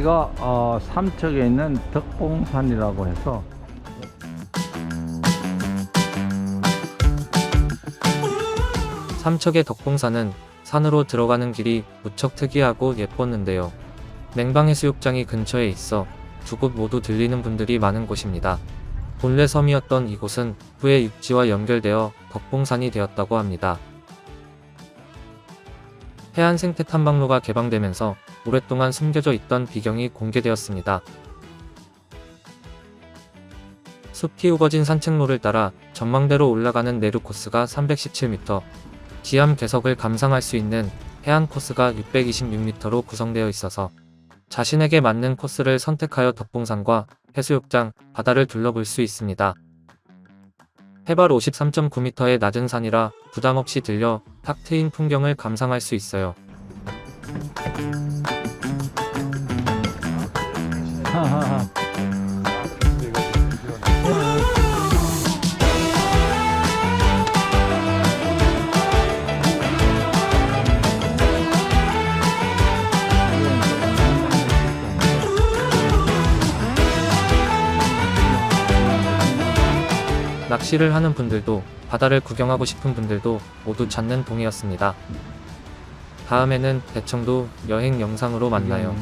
이거 어, 삼척에 있는 덕봉산이라고 해서 삼척의 덕봉산은 산으로 들어가는 길이 무척 특이하고 예뻤는데요. 냉방해수욕장이 근처에 있어 두 곳 모두 들리는 분들이 많은 곳입니다. 본래 섬이었던 이곳은 후에 육지와 연결되어 덕봉산이 되었다고 합니다. 해안 생태 탐방로가 개방되면서 오랫동안 숨겨져 있던 비경이 공개되었습니다. 숲이 우거진 산책로를 따라 전망대로 올라가는 내륙 코스가 317m, 지암 개석을 감상할 수 있는 해안 코스가 626m로 구성되어 있어서 자신에게 맞는 코스를 선택하여 덕봉산과 해수욕장, 바다를 둘러볼 수 있습니다. 해발 53.9m의 낮은 산이라 부담 없이 들려 탁 트인 풍경을 감상할 수 있어요. 낚시를 하는 분들도 바다를 구경하고 싶은 분들도 모두 찾는 동이었습니다. 다음에는 대청도 여행 영상으로 만나요.